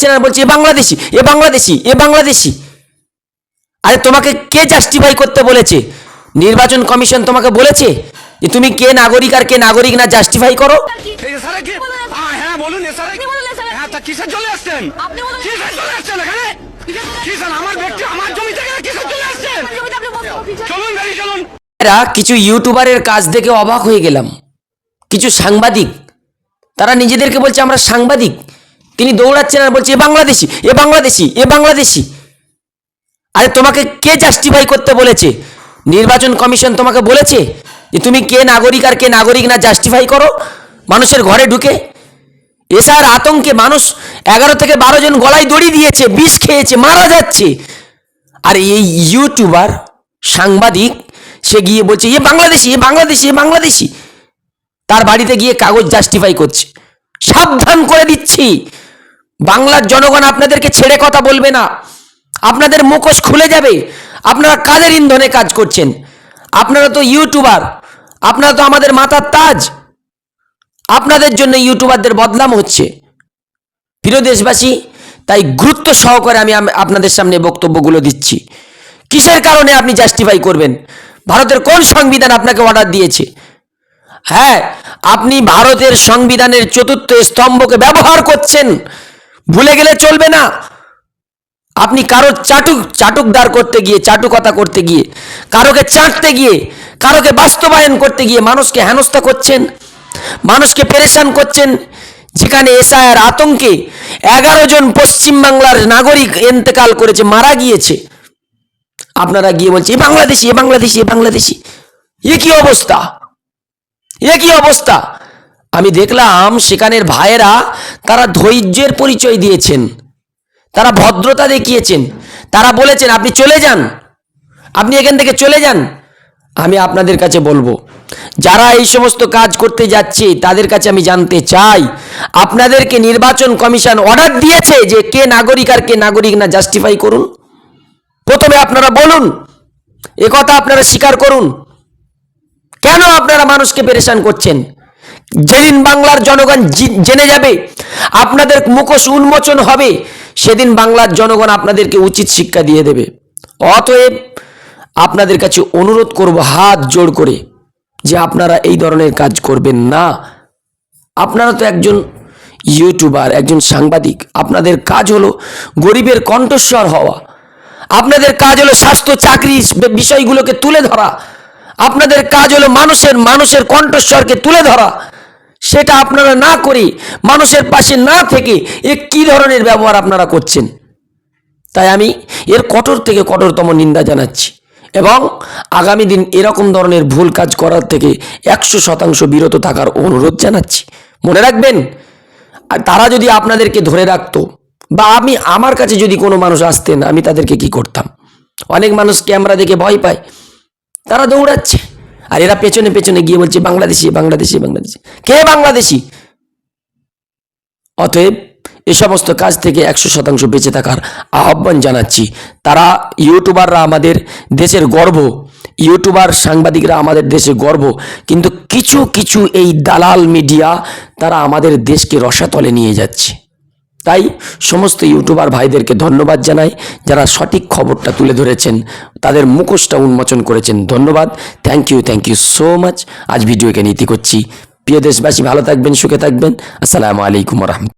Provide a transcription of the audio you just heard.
Channel বলছে এ বাংলাদেশি এ বাংলাদেশি এ বাংলাদেশি। আরে তোমাকে কে জাস্টিফাই করতে বলেছে? নির্বাচন কমিশন তোমাকে বলেছে যে তুমি কে নাগরিক আর কে নাগরিক না জাস্টিফাই করো? হ্যাঁ হ্যাঁ। হ্যাঁ কিছু ইউটিউবারের কাজ দেখে অবাক হয়ে গেলাম। কিছু সাংবাদিক তারা নিজেদেরকে বলছে আমরা সাংবাদিক। তিনি দৌড়াচ্ছেন আর বলছে, এ বাংলাদেশি এ বাংলাদেশি এ বাংলাদেশি। আরে তোমাকে কে জাস্টিফাই করতে বলেছে? নির্বাচন কমিশন তোমাকে বলেছে যে তুমি কে নাগরিক আর কে নাগরিক না জাস্টিফাই করো? মানুষের ঘরে ঢুকে। এসার আতঙ্কে মানুষ এগারো থেকে বারো জন গলায় দড়ি দিয়েছে, বিষ খেয়েছে, মারা যাচ্ছে। আর এই ইউটিউবার সাংবাদিক, সে গিয়ে বলছে, এ বাংলাদেশি এ বাংলাদেশি এ বাংলাদেশি। তার বাড়িতে গিয়ে কাগজ জাস্টিফাই করছে। সাবধান করে দিচ্ছি। বাংলার জনগণ আপনাদেরকে ছেড়ে কথা বলবে না। আপনাদের মুখোশ খুলে যাবে। আপনারা কাদের ইন্ধনে কাজ করছেন? আপনারা তো ইউটিউবার। আপনারা তো আমাদের মাথার তাজ। আপনাদের জন্য ইউটিউবারদের বদনাম হচ্ছে। প্রিয় দেশবাসী, তাই গুরুত্ব সহকারে আমি আপনাদের সামনে বক্তব্যগুলো দিচ্ছি। কিসের কারণে আপনি জাস্টিফাই করবেন? ভারতের কোন সংবিধান আপনাকে অর্ডার দিয়েছে? হ্যাঁ আপনি ভারতের সংবিধানের চতুর্থ স্তম্ভকে ব্যবহার করছেন। ভুলে গেলে চলবে না। আপনি কারও চাটুক, চাটুকদার করতে গিয়ে, চাটুকতা করতে গিয়ে, কারোকে চাটতে গিয়ে, কারোকে বাস্তবায়ন করতে গিয়ে মানুষকে হেনস্থা করছেন, মানুষকে পেরেশান করছেন, যেখানে এসআইয়ের আতঙ্কে এগারো জন পশ্চিমবাংলার নাগরিক এন্তেকাল করেছে, মারা গিয়েছে। আপনারা গিয়ে বলছে এ বাংলাদেশি এ বাংলাদেশি এ বাংলাদেশি, এ কি অবস্থা? এ কি অবস্থা? আমি দেখলাম সেখানের ভাইয়েরা তারা ধৈর্যের পরিচয় দিয়েছেন। তারা ভদ্রতা দেখিয়েছেন। তারা বলেছেন, আপনি চলে যান। আপনি এখান থেকে চলে যান। আমি আপনাদের কাছে বলব, যারা এই সমস্ত কাজ করতে যাচ্ছে, তাদের কাছে আমি জানতে চাই, আপনাদেরকে নির্বাচন কমিশন অর্ডার দিয়েছে যে কে নাগরিক আর কে নাগরিক না জাস্টিফাই করুন। প্রথমে আপনারা বলুন কথা আপনারা স্বীকার করুন। কেন আপনারা মানুষকে পেরেশান করছেন? যেদিন বাংলার জনগণ জেনে যাবে, আপনাদের মুখোশ উন্মোচন হবে, সেদিন বাংলার জনগণ আপনাদেরকে উচিত শিক্ষা দিয়ে দেবে। অতএব আপনাদের কাছে অনুরোধ করব হাত জোড় করে যে আপনারা এই ধরনের কাজ করবেন না। আপনারা তো একজন ইউটিউবার, একজন সাংবাদিক। আপনাদের কাজ হলো গরিবের কণ্ঠস্বর হওয়া। আপনাদের কাজ হলো স্বাস্থ্য চাকরি বিষয়গুলোকে তুলে ধরা। আপনাদের কাজ হলো মানুষের মানুষের কণ্ঠস্বরকে তুলে ধরা। সেটা আপনারা না করে, মানুষের পাশে না থেকে এ কি ধরনের ব্যবহার আপনারা করছেন? তাই আমি এর কঠোর থেকে কঠোরতম নিন্দা জানাচ্ছি এবং আগামী দিন এরকম ধরনের ভুল কাজ করার থেকে একশো শতাংশ বিরত থাকার অনুরোধ জানাচ্ছি। মনে রাখবেন, আর তারা যদি আপনাদেরকে ধরে রাখতো বা আমি আমার কাছে যদি কোনো মানুষ আসতেন, আমি তাদেরকে কি করতাম? অনেক মানুষ ক্যামেরা দেখে ভয় পায় তারা দৌড়াচ্ছে। আর এরা পেছনে পেছনে গিয়ে বলছে, বাংলাদেশি বাংলাদেশি বাংলাদেশি। কে বাংলাদেশি? অতএব এ সমস্ত কাজ থেকে একশো শতাংশ বেঁচে থাকার আহ্বান জানাচ্ছি। তারা ইউটিউবাররা আমাদের দেশের গর্ব, ইউটিউবার সাংবাদিকরা আমাদের দেশের গর্ব, কিন্তু কিছু কিছু এই দালাল মিডিয়া তারা আমাদের দেশকে রসাতলে নিয়ে যাচ্ছে। তাই সমস্ত ইউটিউবার ভাইদেরকে ধন্যবাদ জানাই, যারা সঠিক খবরটা তুলে ধরেছেন, তাদের মুখোশটা উন্মোচন করেছেন। ধন্যবাদ। Thank you thank you so much আজ ভিডিও এখানে ইতি করছি। প্রিয় দেশবাসী, ভালো থাকবেন, সুখে থাকবেন। আসসালামু আলাইকুম রহমতুল্লাহ।